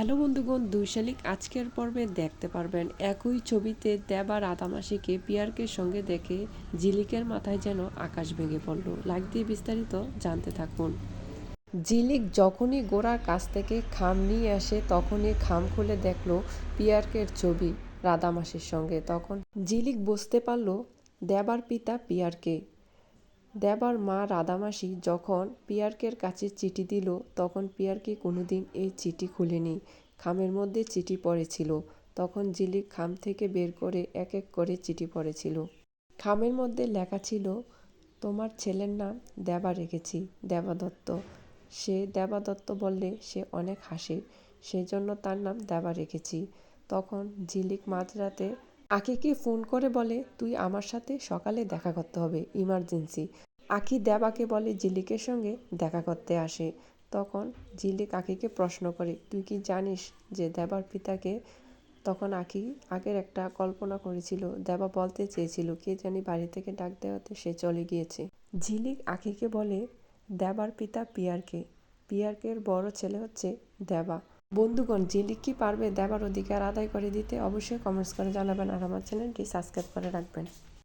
Hello বন্ধুগণ দুই শালিক আজকের পর্বে দেখতে পারবেন একই ছবিতে দেবা রাতামাসিকে পিয়ারকের সঙ্গে দেখে জিলিকের মাথায় যেন আকাশ ভেঙে পড়ল। লাগ দিয়ে বিস্তারিত জানতে থাকুন। জিলিক যখনই গোড়ার কাছ থেকে খাম নিয়ে আসে, তখনই খাম খুলে দেখল পিয়ারকের ছবি রাধামাসির সঙ্গে। তখন জিলিক বুঝতে পারল দেবার পিতা পিয়ারকে। দেবার মা রাধামাসি যখন পিয়ারকের কাছে চিঠি দিল, তখন পিয়ারকে কোনোদিন এই চিঠি খুলেনি। খামের মধ্যে চিঠি পড়েছিল। তখন জিলিক খাম থেকে বের করে এক এক করে চিঠি পড়েছিল। খামের মধ্যে লেখা ছিল, তোমার ছেলের নাম দেবা রেখেছি দেবাদত্ত সে দেবাদত্ত বললে, সে অনেক হাসে, সেজন্য তার নাম দেবা রেখেছি। তখন ঝিলিক মাঝরাতে আকিকে ফোন করে বলে, তুই আমার সাথে সকালে দেখা করতে হবে, ইমার্জেন্সি। আকি দেবাকে বলে ঝিলিকের সঙ্গে দেখা করতে আসে। তখন ঝিলিক আকিকে প্রশ্ন করে, তুই কি জানিস যে দেবার পিতাকে? তখন আকি আগের একটা কল্পনা করেছিল, দেবা বলতে চেয়েছিল, কে জানি বাড়ি থেকে ডাক দেওয়াতে সে চলে গিয়েছে। ঝিলিক আকিকে বলে, দেবার পিতা পিয়ারকে। পিয়ারকের বড় ছেলে হচ্ছে দেবা। বন্ধুগণ ঝিলিক কি পারবে দেবার অধিকার আদায় করে দিতে অবশ্যই কমেন্টস করে জানাবেন। আর আমার চ্যানেলটি সাবস্ক্রাইব করে রাখবেন।